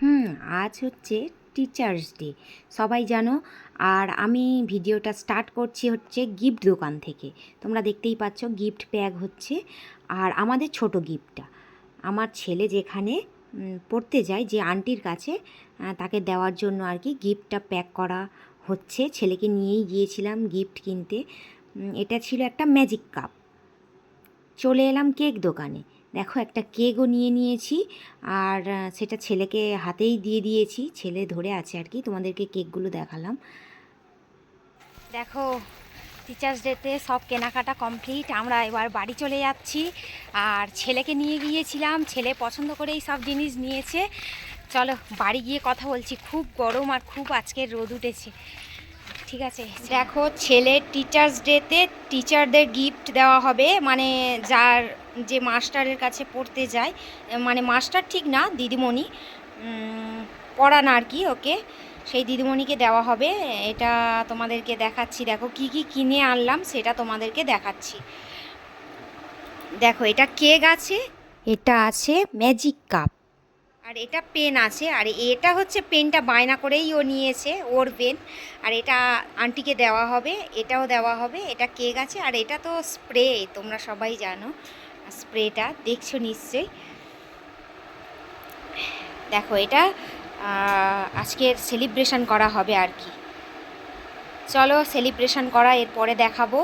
হুম, আজ হচ্ছে teachers day সবাই জানো, আর আমি ভিডিওটা স্টার্ট করছি হচ্ছে গিফট দোকান থেকে। তোমরা দেখতেই পাচ্ছ গিফট প্যাক হচ্ছে, আর আমাদের ছোট গিফটটা আমার ছেলে যেখানে পড়তে যায়, যে আন্টির কাছে তাকে দেওয়ার জন্য আর কি গিফটটা প্যাক করা হচ্ছে। ছেলেকে নিয়েই গিয়েছিলাম গিফট কিনতে। এটা ছিল একটা ম্যাজিক কাপ চলে এলাম কেক দোকানে। দেখো একটা কেকও নিয়ে নিয়েছি আর সেটা ছেলেকে হাতেই দিয়ে দিয়েছি। ছেলে ধরে আছে আর কি, তোমাদেরকে কেকগুলো দেখালাম। দেখো টিচার্স ডেতে সব কেনাকাটা কমপ্লিট আমরা এবার বাড়ি চলে যাচ্ছি। আর ছেলেকে নিয়ে গিয়েছিলাম, ছেলে পছন্দ করেই সব জিনিস নিয়েছে। চলো, বাড়ি গিয়ে কথা বলছি, খুব গরম আর খুব আজকে রোদ উঠেছে। ঠিক আছে। দেখো ছেলের টিচার্স ডেতে টিচারদের গিফট দেওয়া হবে। মানে যার যে মাস্টারের কাছে পড়তে যায় মানে মাস্টার ঠিক না, দিদিমণি। পড়ান আর কি ওকে। সেই দিদিমণিকে দেওয়া হবে। এটা তোমাদেরকে দেখাচ্ছি। দেখো, কি কি কিনে আনলাম সেটা তোমাদেরকে দেখাচ্ছি। দেখো, এটা কেক আছে, এটা আছে ম্যাজিক কাপ আর এটা পেন আছে, আর এটা হচ্ছে পেনটা বায়না করেই ও নিয়েছে, ওর পেন। আর এটা আন্টিকে দেওয়া হবে, এটাও দেওয়া হবে, এটা কেক আছে, আর এটা তো স্প্রে, তোমরা সবাই জানো স্প্রেটা, দেখছ নিশ্চয়ই। দেখো, এটা আজকের সেলিব্রেশন করা হবে আর কি। চলো সেলিব্রেশন করা, এরপরে দেখাবো।